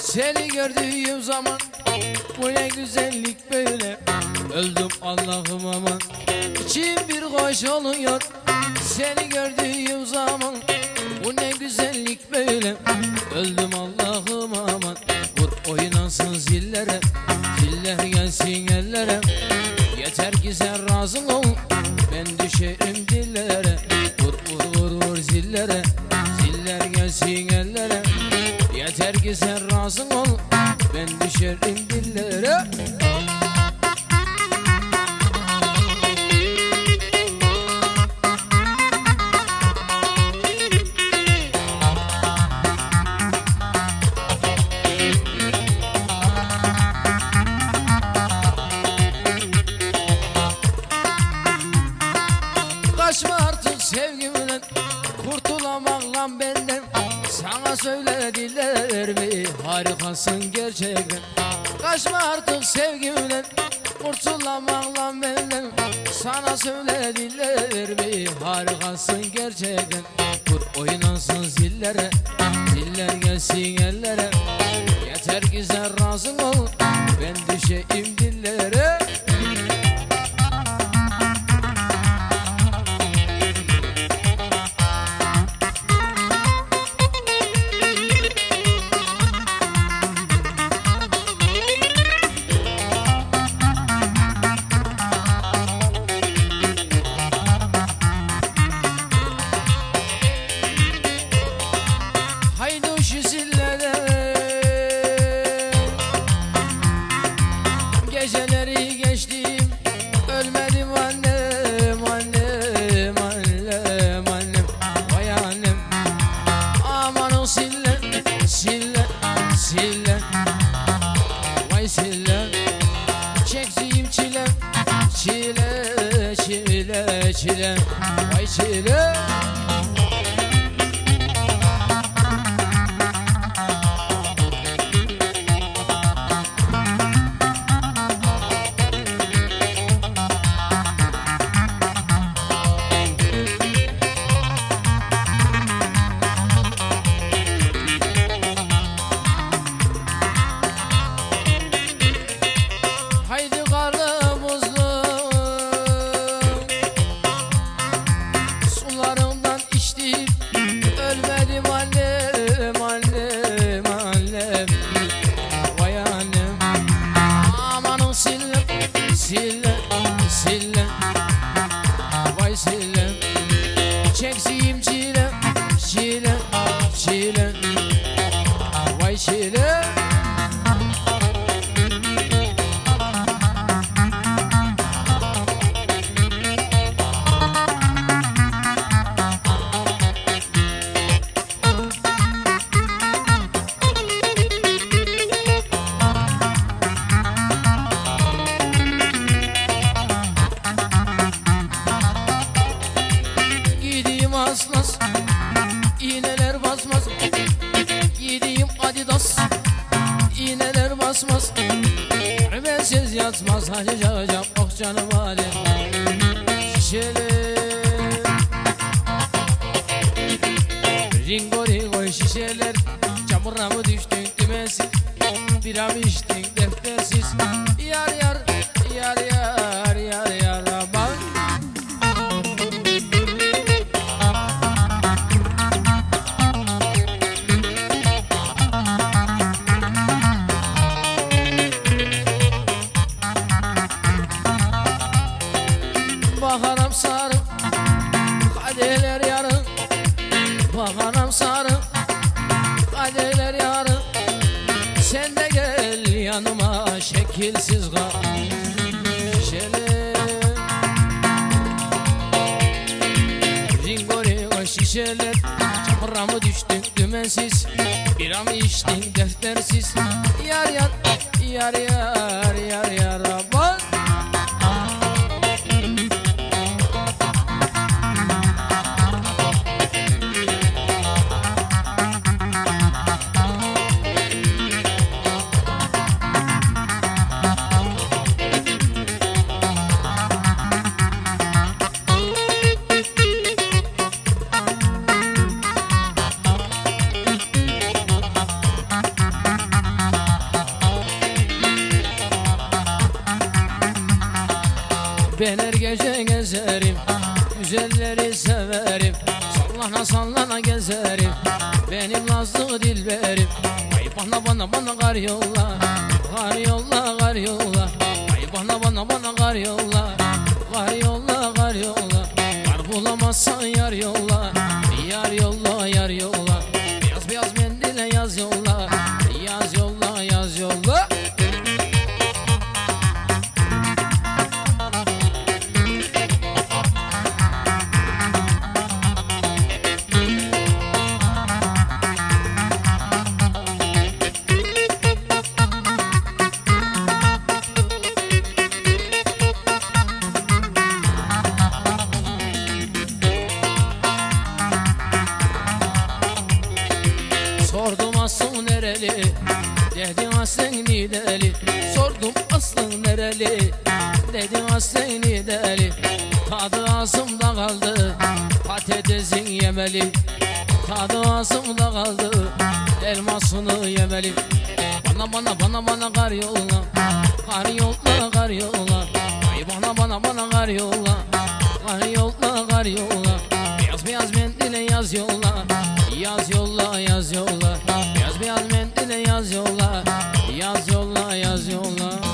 Seni gördüğüm zaman bu ne güzellik böyle. Öldüm Allah'ım aman. İçim bir hoş oluyor. Seni gördüğüm zaman bu ne güzellik böyle. Öldüm Allah'ım aman. Vur oynasın zillere. Ziller gelsin ellere. Yeter ki sen razı ol. Ben düşerim dillere. Vur vur vur vur zillere. Ziller gelsin ellere Yeter ki sen razı ol Ben düşerim dillere Harikasın gerçekten. Kaçma artık sevgimden. Kurtulamam lan benden. Sana söylediler mi Harikasın gerçekten. Vur oynasın zillere. Ziller gelsin ellere çile Vay cacam oh canım halim Şişeler Ringo ringo şişeler. Çamura mı düştün dümensiz Bira mı içtin deftersiz? Yar yar yar yar yar yar Baharım sarı Kadeler yarın Sen de gel yanıma Şekilsiz kal. Şişeler Ringo ringo şişeler Çamura mı düştün dümensiz. Bira mı içtin deftersiz. Yar yar yar yar yar yar aman kar yolla Kar yolla kar yolla. Ay bana bana bana kar yolla. Kar yolla kar yolla. Kar bulamazsan yar nideli Sordum aslın nereli? Dedi aslen nideli Tadı ağzımda kaldı. Patatesin yemeli. Tadı ağzımda kaldı. Elmasını yemeli. Bana bana bana bana kar yolla. Kar yolla kar yolla. Ay bana bana bana kar yolla. Kar yolla kar yolla. Beyaz beyaz mendile yaz yolla. Yaz yolla yaz yolla. Beyaz beyaz mendile yaz yolla Yaz yolla yaz yolla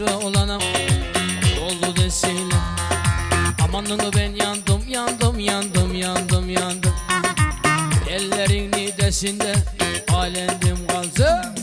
bir olana oldu desinler Amanını ben yandım yandım yandım yandım yandım. Ellerin nidesinde alendim kaldı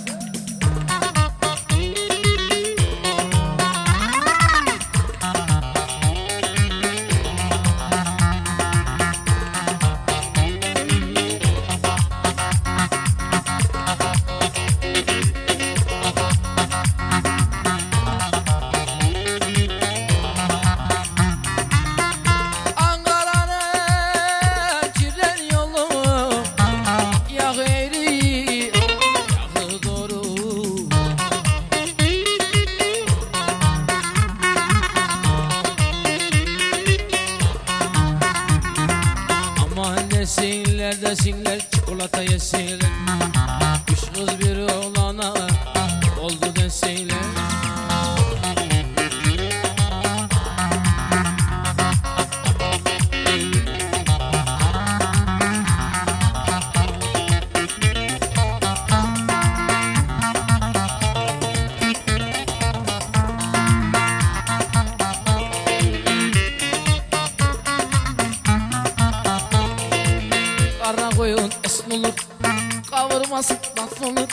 Kavurması nasıl olur.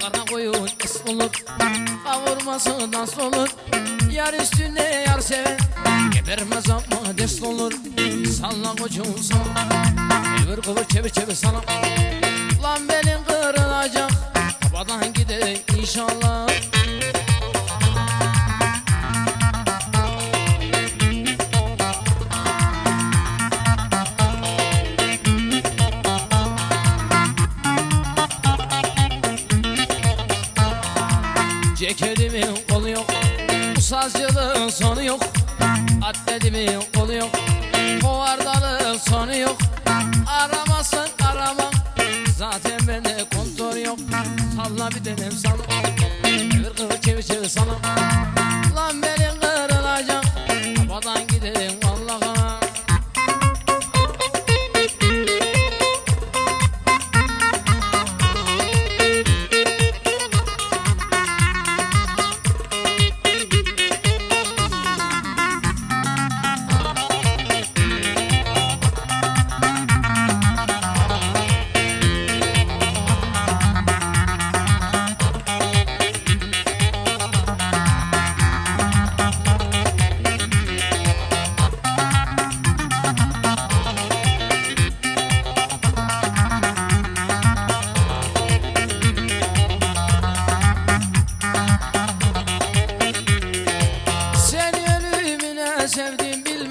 Kara koyun esn olur. Kavurması nasıl olur. Yar üstüne yar seven Gebermez ama dest olur. Salla kocuğum sana. Çevir kıvır çevir çevir sana. Lan belin kırılacak. Kafadan gideyim inşallah sonu yok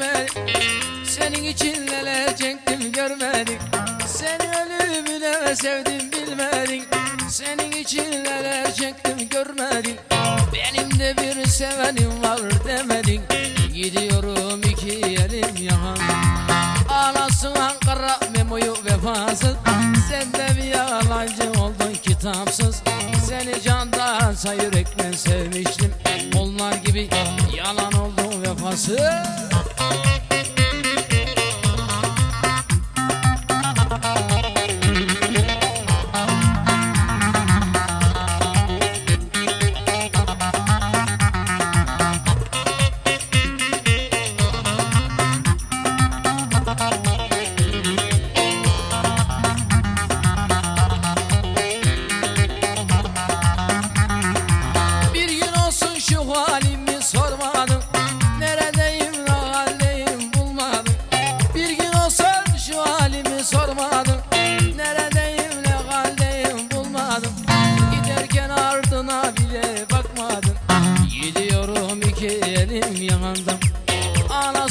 görmedik Senin için neler çektim görmedik. Seni ölümüne sevdim bilmedik. Senin için neler çektim görmedik. Benim de bir sevenim var demedik. Gidiyorum iki yerim yahan Anası Ankara memoyu vefasız. Sen de bir yalancı oldun kitapsız. Seni candan sayır ekmen sevmiştim. Onlar gibi yalan oldun Você.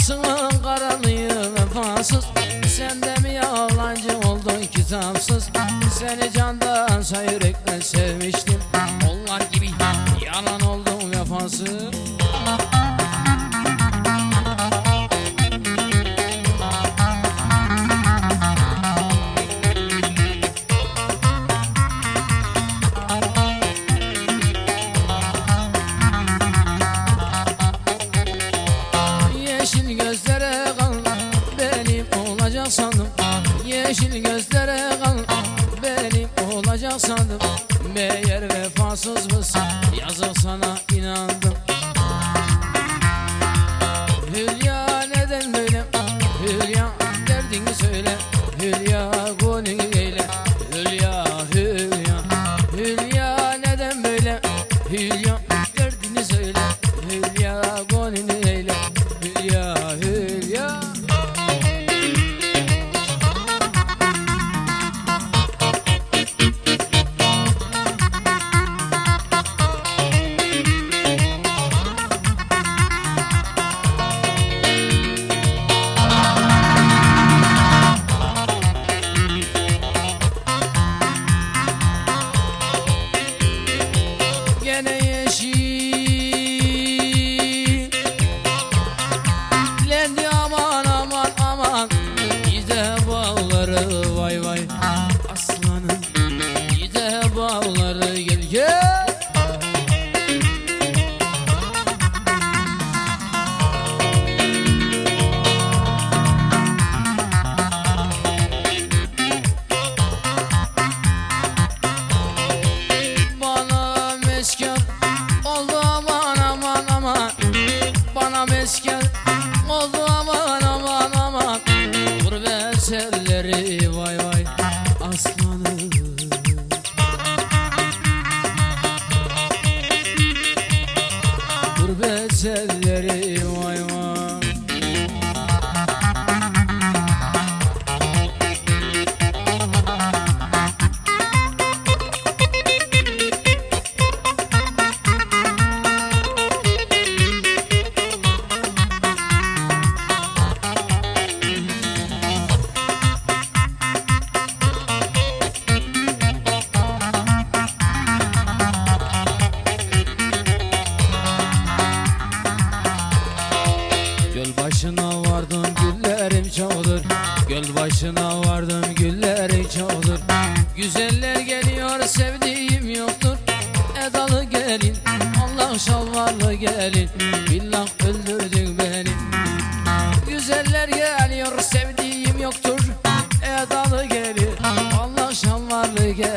Başının karanlığı vefasız. Sen de mi yalancı oldun kitapsız Seni candan yürekten sevmiş. sandım Meğer vefasızmışsın Yazık sana inandım.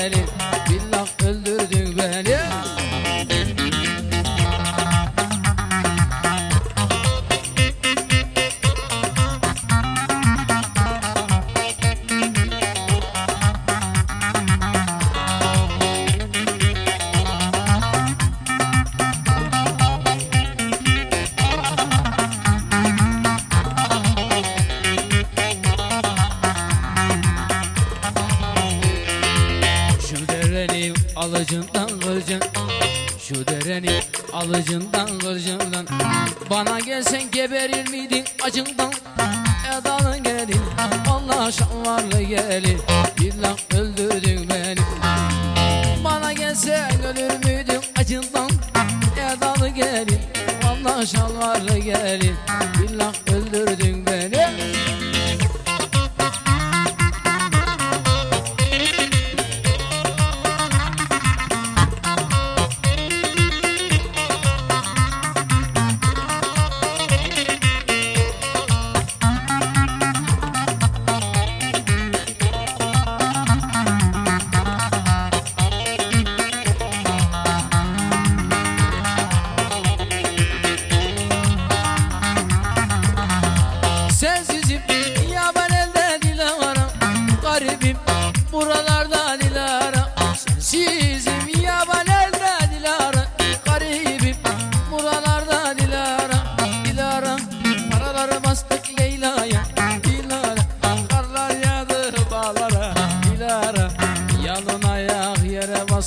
let Şu derenin alıcından kırcından Bana gelsen geberir miydin acından Edalı gelin Allah şanvarlı gelin. Billah öldürdün beni. Bana gelsen ölür müydün acından Edalı gelin Allah şanvarlı gelin. Billah öldürdün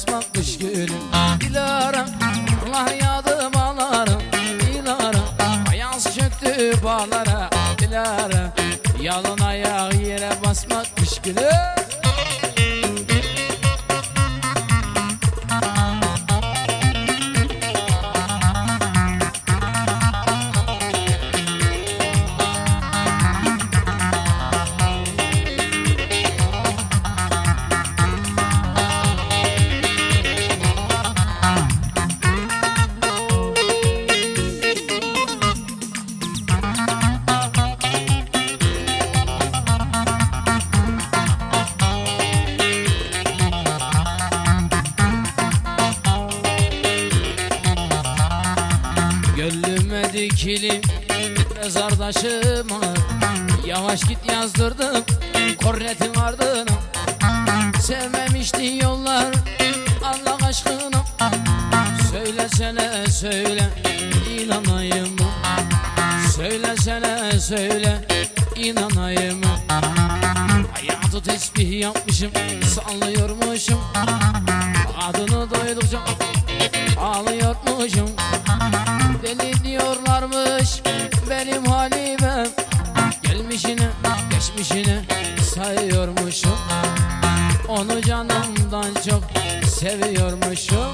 basmak kış Dilara karlar yağdı bağlara Dilara. Ayaz çöktü bağlara Dilara. Yalın ayak yere basmak kış taşıma Yavaş git yazdırdım kornetin ardına Sevmemişti yollar Allah aşkına Söylesene söyle inanayım mı? Söylesene söyle inanayım mı? Hayatı tesbih yapmışım sallıyormuşum. Adını duydukça ağlıyormuşum geçmişine sayıyormuşum. Onu canımdan çok seviyormuşum